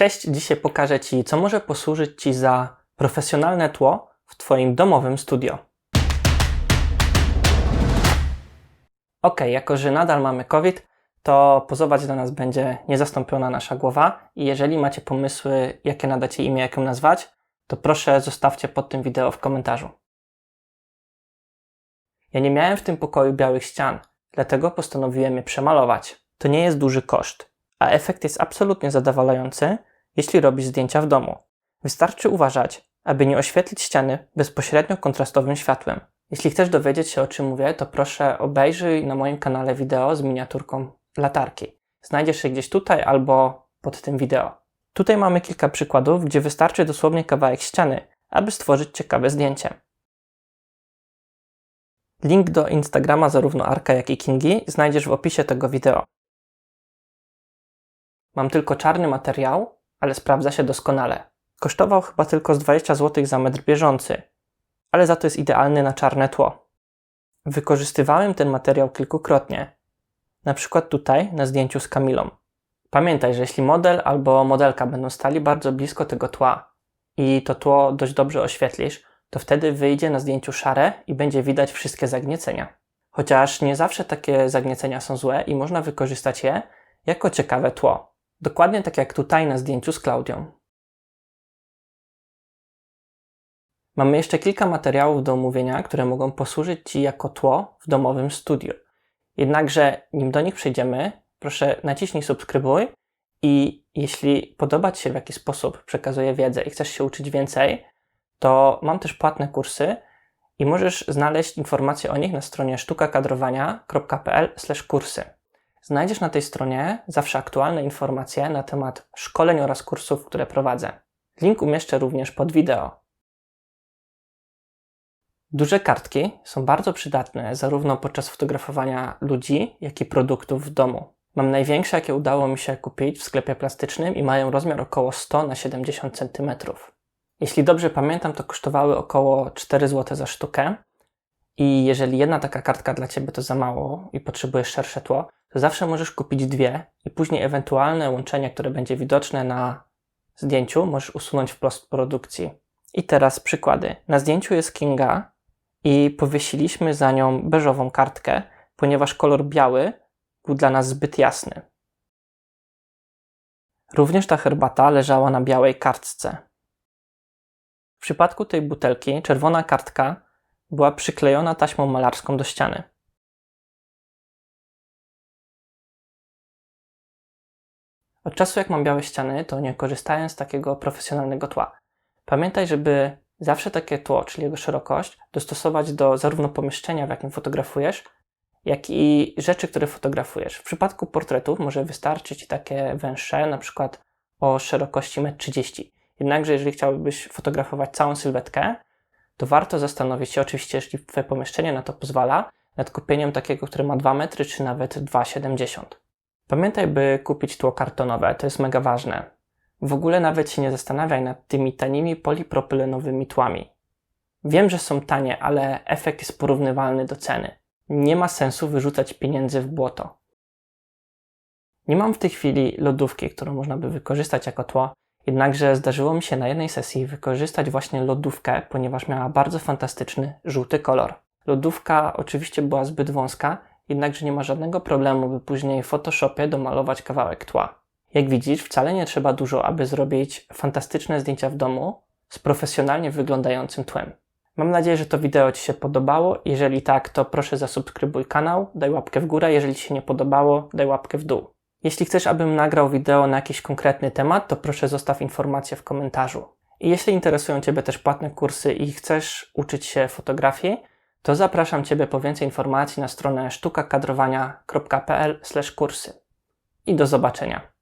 Cześć, dzisiaj pokażę Ci, co może posłużyć Ci za profesjonalne tło w Twoim domowym studio. Ok, jako że nadal mamy COVID, to pozować dla nas będzie niezastąpiona nasza głowa i jeżeli macie pomysły, jakie nadacie imię, jak ją nazwać, to proszę zostawcie pod tym wideo w komentarzu. Ja nie miałem w tym pokoju białych ścian, dlatego postanowiłem je przemalować. To nie jest duży koszt, a efekt jest absolutnie zadowalający, jeśli robisz zdjęcia w domu. Wystarczy uważać, aby nie oświetlić ściany bezpośrednio kontrastowym światłem. Jeśli chcesz dowiedzieć się o czym mówię, to proszę obejrzyj na moim kanale wideo z miniaturką latarki. Znajdziesz je gdzieś tutaj albo pod tym wideo. Tutaj mamy kilka przykładów, gdzie wystarczy dosłownie kawałek ściany, aby stworzyć ciekawe zdjęcie. Link do Instagrama zarówno Arka, jak i Kingi znajdziesz w opisie tego wideo. Mam tylko czarny materiał, ale sprawdza się doskonale. Kosztował chyba tylko z 20 zł za metr bieżący, ale za to jest idealny na czarne tło. Wykorzystywałem ten materiał kilkukrotnie, na przykład tutaj na zdjęciu z Kamilą. Pamiętaj, że jeśli model albo modelka będą stali bardzo blisko tego tła i to tło dość dobrze oświetlisz, to wtedy wyjdzie na zdjęciu szare i będzie widać wszystkie zagniecenia. Chociaż nie zawsze takie zagniecenia są złe i można wykorzystać je jako ciekawe tło. Dokładnie tak jak tutaj na zdjęciu z Klaudią. Mamy jeszcze kilka materiałów do omówienia, które mogą posłużyć Ci jako tło w domowym studiu. Jednakże, nim do nich przejdziemy, proszę naciśnij subskrybuj i jeśli podoba Ci się w jaki sposób przekazuję wiedzę i chcesz się uczyć więcej, to mam też płatne kursy i możesz znaleźć informacje o nich na stronie sztukakadrowania.pl/kursy. Znajdziesz na tej stronie zawsze aktualne informacje na temat szkoleń oraz kursów, które prowadzę. Link umieszczę również pod wideo. Duże kartki są bardzo przydatne zarówno podczas fotografowania ludzi, jak i produktów w domu. Mam największe, jakie udało mi się kupić w sklepie plastycznym i mają rozmiar około 100 na 70 cm. Jeśli dobrze pamiętam, to kosztowały około 4 zł za sztukę. I jeżeli jedna taka kartka dla Ciebie to za mało i potrzebujesz szersze tło, to zawsze możesz kupić dwie i później ewentualne łączenie, które będzie widoczne na zdjęciu, możesz usunąć w postprodukcji. I teraz przykłady. Na zdjęciu jest Kinga i powiesiliśmy za nią beżową kartkę, ponieważ kolor biały był dla nas zbyt jasny. Również ta herbata leżała na białej kartce. W przypadku tej butelki czerwona kartka była przyklejona taśmą malarską do ściany. Od czasu jak mam białe ściany, to nie korzystałem z takiego profesjonalnego tła. Pamiętaj, żeby zawsze takie tło, czyli jego szerokość, dostosować do zarówno pomieszczenia, w jakim fotografujesz, jak i rzeczy, które fotografujesz. W przypadku portretów może wystarczyć takie węższe, na przykład o szerokości 1,30 m. Jednakże, jeżeli chciałbyś fotografować całą sylwetkę, to warto zastanowić się, oczywiście, jeśli Twoje pomieszczenie na to pozwala, nad kupieniem takiego, które ma 2 metry, czy nawet 2,70 m. Pamiętaj, by kupić tło kartonowe, to jest mega ważne. W ogóle nawet się nie zastanawiaj nad tymi tanimi polipropylenowymi tłami. Wiem, że są tanie, ale efekt jest porównywalny do ceny. Nie ma sensu wyrzucać pieniędzy w błoto. Nie mam w tej chwili lodówki, którą można by wykorzystać jako tło, jednakże zdarzyło mi się na jednej sesji wykorzystać właśnie lodówkę, ponieważ miała bardzo fantastyczny żółty kolor. Lodówka oczywiście była zbyt wąska, jednakże nie ma żadnego problemu, by później w Photoshopie domalować kawałek tła. Jak widzisz, wcale nie trzeba dużo, aby zrobić fantastyczne zdjęcia w domu z profesjonalnie wyglądającym tłem. Mam nadzieję, że to wideo Ci się podobało. Jeżeli tak, to proszę zasubskrybuj kanał, daj łapkę w górę. Jeżeli Ci się nie podobało, daj łapkę w dół. Jeśli chcesz, abym nagrał wideo na jakiś konkretny temat, to proszę zostaw informację w komentarzu. I jeśli interesują Ciebie też płatne kursy i chcesz uczyć się fotografii, to zapraszam Ciebie po więcej informacji na stronę sztukakadrowania.pl/kursy. I do zobaczenia.